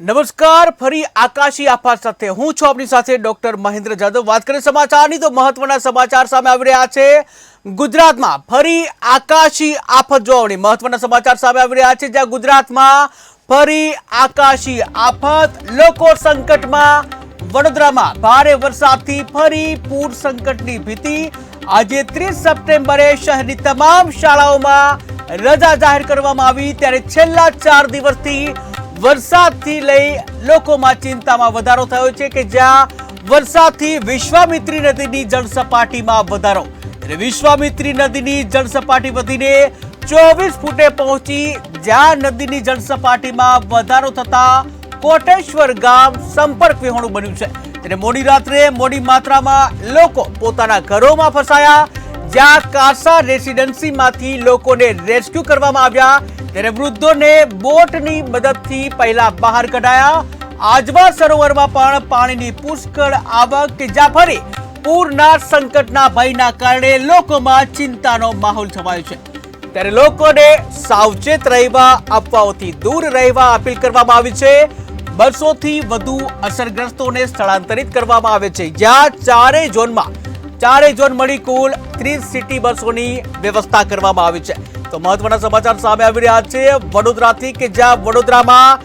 નમસ્કાર, ફરી આકાશી આફત સાથે. હું છું આપની સાથે ડોક્ટર મહેન્દ્ર જાદવ. વાત કરીએ સમાચારની તો મહત્વના સમાચાર સામે આવી રહ્યા છે. ગુજરાતમાં ફરી આકાશી આફત જોવાની મહત્વના સમાચાર સામે આવી રહ્યા છે, જ્યાં ગુજરાતમાં ફરી આકાશી આફત. લોકો સંકટમાં, વડોદરામાં ભારે વરસાદથી ફરી પૂર સંકટની ભીતિ. આજે ત્રીસ સપ્ટેમ્બરે શહેરની તમામ શાળાઓમાં રજા જાહેર કરવામાં આવી. ત્યારે છેલ્લા ચાર દિવસથી વરસાદથી લઈ લોકોમાં ચિંતામાં વધારો થયો છે કે જ્યાં વરસાદથી વિશ્વામિત્રી નદીની જળસપાટીમાં વધારો. એટલે વિશ્વામિત્રી નદીની જળસપાટી વધીને ચોવીસ ફૂટે પહોંચી જ્યાં નદીની જળસપાટીમાં વધારો થતા કોટેશ્વર ગામ સંપર્ક વિહોણું બન્યું છે. ત્યારે મોડી રાત્રે મોડી માત્રામાં લોકો પોતાના ઘરોમાં ફસાયા, જ્યાં કાસા રેસિડેન્સીમાંથી લોકોને રેસ્ક્યુ કરવામાં આવ્યા ત્યારે વૃદ્ધોને બોટની મદદથી પહેલા બહાર કઢાયા. આજવા સરોવરમાં પણ પાણીની પુષ્કળ આવક કે જ્યાં ફરી પૂરના સંકટના ભયના કારણે લોકોમાં ચિંતાનો માહોલ છવાયો છે. ત્યારે લોકોને સાવચેત રહેવા, અફવાઓથી દૂર રહેવા અપીલ કરવામાં આવી છે. બસોથી વધુ અસરગ્રસ્તોને સ્થળાંતરિત કરવામાં આવે છે. જ્યાં ચારેય ઝોનમાં ચારેય ઝોન મળી કુલ ત્રીસ સિટી બસોની વ્યવસ્થા કરવામાં આવી છે. તો મહત્વના સમાચાર સામે આવી રહ્યા છે. વડોદરાથી કે જ્યાં વડોદરામાં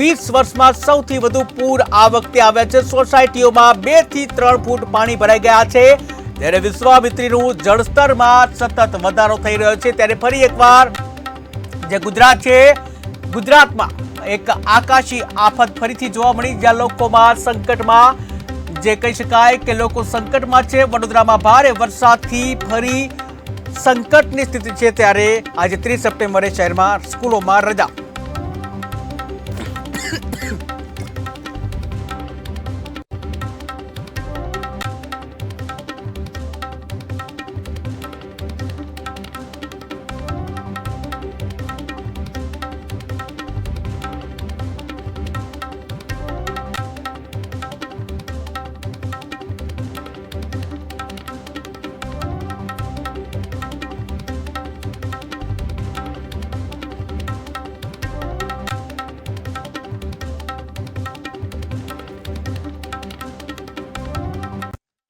વીસ વર્ષમાં સૌથી વધુ પૂર આ વખતે આવ્યા છે. સોસાયટીઓમાં બેથી ત્રણ ફૂટ પાણી ભરાઈ ગયા છે. ત્યારે વિશ્વામિત્રીનું જળસ્તરમાં સતત વધારો થઈ રહ્યો છે. ત્યારે ફરી એકવાર જે ગુજરાત છે, ગુજરાતમાં એક આકાશી આફત ફરીથી જોવા મળી, જ્યાં લોકોમાં સંકટમાં, જે કહી શકાય કે લોકો સંકટમાં છે, વડોદરામાં ભારે વરસાદથી ફરી સંકટની સ્થિતિ છે ત્યારે આજે ત્રીસ સપ્ટેમ્બરે શહેરમાં સ્કૂલોમાં રજા.